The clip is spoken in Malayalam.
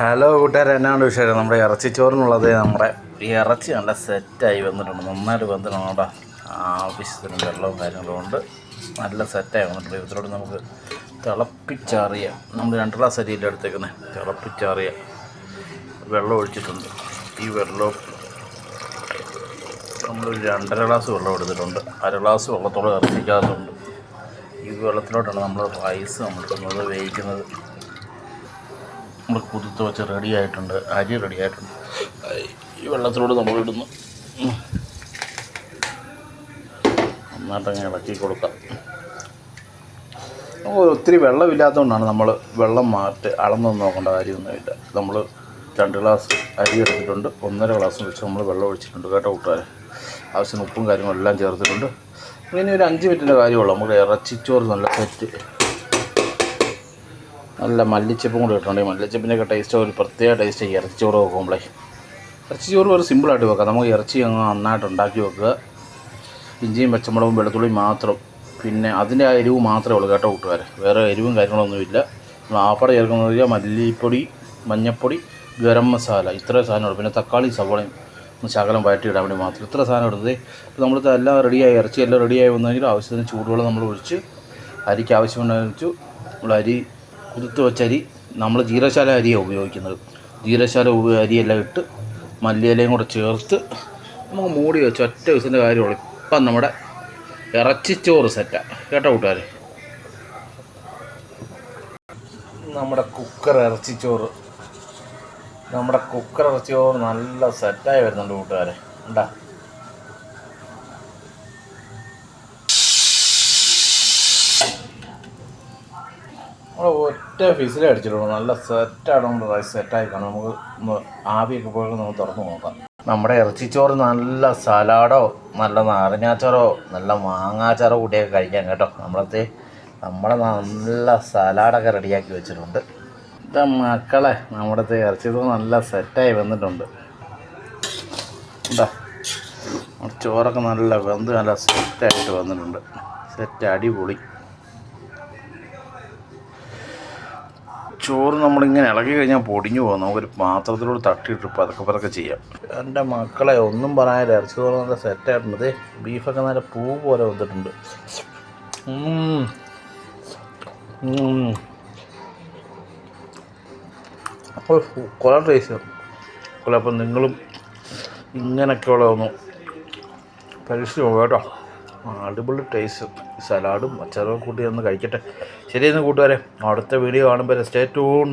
ഹലോ കൂട്ടുകാരെ. എന്നാണ് വിഷയം നമ്മുടെ ഇറച്ചിച്ചോറിനുള്ളത് നമ്മുടെ ഈ ഇറച്ചി നല്ല സെറ്റായി വന്നിട്ടുണ്ട്. നന്നായിട്ട് വന്നിട്ടുണ്ട് നമ്മുടെ ആവശ്യത്തിന് വെള്ളവും കാര്യങ്ങളും ഉണ്ട്. നല്ല സെറ്റായി വന്നിട്ടുണ്ട്. ഇതിലോട്ട് നമുക്ക് തിളപ്പിച്ചറിയാം നമ്മൾ രണ്ട് ഗ്ലാസ് അരിയിൽ എടുത്തേക്കുന്നത് തിളപ്പിച്ചറിയാം വെള്ളം ഒഴിച്ചിട്ടുണ്ട്. ഈ വെള്ളം നമ്മൾ രണ്ടര ഗ്ലാസ് വെള്ളം എടുത്തിട്ടുണ്ട്. അര ഗ്ലാസ് വെള്ളത്തോളം ഇറച്ചിക്കകത്തുണ്ട്. ഈ വെള്ളത്തിലോട്ടാണ് നമ്മൾ റൈസ് നമ്മൾ വേവിക്കുന്നത്. നമ്മൾ കുതിർത്ത് വെച്ച് റെഡി ആയിട്ടുണ്ട്. അരി റെഡി ആയിട്ടുണ്ട്. ഈ വെള്ളത്തിലൂടെ നമ്മൾ ഇടുന്നു. നന്നായിട്ട് നന്നായിട്ടങ്ങ് ഇളക്കി കൊടുക്കാം. ഒത്തിരി വെള്ളമില്ലാത്തതുകൊണ്ടാണ് നമ്മൾ വെള്ളം മാറ്റി അളന്നൊന്നും നോക്കേണ്ട കാര്യമൊന്നുമില്ല. നമ്മൾ രണ്ട് ഗ്ലാസ് അരി എടുത്തിട്ടുണ്ട്. ഒന്നര ഗ്ലാസ് വെച്ച് നമ്മൾ വെള്ളം ഒഴിച്ചിട്ടുണ്ട്. കേട്ടോ കൂട്ടുകാരെ? ആവശ്യത്തിന് ഉപ്പും കാര്യങ്ങളും എല്ലാം ചേർത്തിട്ടുണ്ട്. ഇനി ഒരു അഞ്ച് മിനിറ്റിന്റെ കാര്യമുള്ളൂ നമുക്ക് ഇറച്ചിച്ചോറ് നല്ല സെറ്റ് നല്ല മല്ലിച്ചപ്പും കൂടി ഇട്ടിട്ടുണ്ടെങ്കിൽ മല്ലിച്ചപ്പിന്റെയൊക്കെ ടേസ്റ്റ് ഒരു പ്രത്യേക ടേസ്റ്റ് ഈ ഇറച്ചിച്ചോറ് വെക്കുമ്പോഴേ ഇറച്ചിച്ചോറ് ഒരു സിമ്പിളായിട്ട് വെക്കാം. നമുക്ക് ഇറച്ചി അങ്ങ് നന്നായിട്ട് ഉണ്ടാക്കി വെക്കുക. ഇഞ്ചിയും പച്ചമുളകും വെളുത്തുള്ളിയും മാത്രം. പിന്നെ അതിന്റെ ആ എരിവ് മാത്രമേ ഉള്ളൂ കേട്ടോ കൂട്ടുകാരെ. വേറെ എരിവും കാര്യങ്ങളൊന്നുമില്ല നമ്മൾ ആപ്പട ചേർക്കുന്നത് മല്ലിപ്പൊടി മഞ്ഞൾപ്പൊടി ഗരം മസാല ഇത്രയും സാധനമുള്ളൂ. പിന്നെ തക്കാളി സവോളയും ഒന്ന് ശകലം വഴറ്റിയിടാൻ വേണ്ടി മാത്രം. ഇത്ര സാധനം എടുത്തത് അപ്പോൾ നമ്മൾ എല്ലാം റെഡിയായി ഇറച്ചി എല്ലാം റെഡിയായി വന്നെങ്കിൽ ആവശ്യത്തിന് ചൂടുവെള്ളം നമ്മൾ ഒഴിച്ച് അരിക്ക് വെച്ചു നമ്മൾ അരി കുതിർത്ത് വെച്ച അരി നമ്മൾ ജീരശാല അരിയാണ് ഉപയോഗിക്കുന്നത്. ജീരശാല അരിയെല്ലാം ഇട്ട് മല്ലിയിലയും കൂടെ ചേർത്ത് നമുക്ക് മൂടി വെച്ച് ഒറ്റ ദിവസത്തിന്റെ കാര്യമുള്ളൂ ഇപ്പം നമ്മുടെ ഇറച്ചിച്ചോറ് സെറ്റാണ് കേട്ടോ കൂട്ടുകാർ നമ്മുടെ കുക്കർ ഇറച്ചിച്ചോറ് നമ്മുടെ കുക്കർ ഇറച്ചിച്ചോറ് നല്ല സെറ്റായി വരുന്നുണ്ട് കൂട്ടുകാരെ. ഉണ്ടാ നമ്മൾ ഒറ്റ ഫീസിലെ അടിച്ചിട്ടുള്ളൂ. നല്ല സെറ്റാണ് നമ്മൾ റൈസ് സെറ്റായി കാണും നമുക്ക് ഒന്ന് ആവിയൊക്കെ പോയി നമുക്ക് തുറന്ന് നോക്കാം. നമ്മുടെ ഇറച്ചിച്ചോറ് നല്ല സലാഡോ നല്ല നാരങ്ങാച്ചാറോ നല്ല മാങ്ങാച്ചാറോ കൂട്ടിയൊക്കെ കഴിക്കാം കേട്ടോ. നമ്മളത്തെ നമ്മളെ നല്ല സലാഡൊക്കെ റെഡിയാക്കി വെച്ചിട്ടുണ്ട്. ഇതാ മക്കളെ നമ്മുടെ ഇറച്ചിച്ചോറ് നല്ല സെറ്റായി വന്നിട്ടുണ്ട്. എന്താ ചോറൊക്കെ നല്ല വെന്ത് നല്ല സെറ്റായിട്ട് വന്നിട്ടുണ്ട്. സെറ്റ് അടിപൊളി. ചോറ് നമ്മളിങ്ങനെ ഇളകി കഴിഞ്ഞാൽ പൊടിഞ്ഞു പോകും. നമുക്കൊരു പാത്രത്തിലൂടെ തട്ടിയിട്ട് പതുക്കെ പതുക്കെ ചെയ്യാം. എന്റെ മക്കളെ ഒന്നും പറയാതെ ഇറച്ചി ചോറ് നല്ല സെറ്റായിട്ടുണ്ട് ബീഫൊക്കെ നല്ല പൂ പോലെ വന്നിട്ടുണ്ട്. അപ്പോൾ കുറെ ടേസ്റ്റ്. കുറെ അപ്പം നിങ്ങളും ഇങ്ങനെയൊക്കെയുള്ള ഒന്ന് പരീക്ഷിച്ച് കേട്ടോ. അടിപൊളി ടേസ്റ്റ്. സലാഡും അച്ചാറും കൂട്ടി ഒന്ന് കഴിക്കട്ടെ. ശരിയെന്ന് കൂട്ടുകാരെ അടുത്ത വീഡിയോ കാണുമ്പോൾ സ്റ്റേ ട്യൂൺ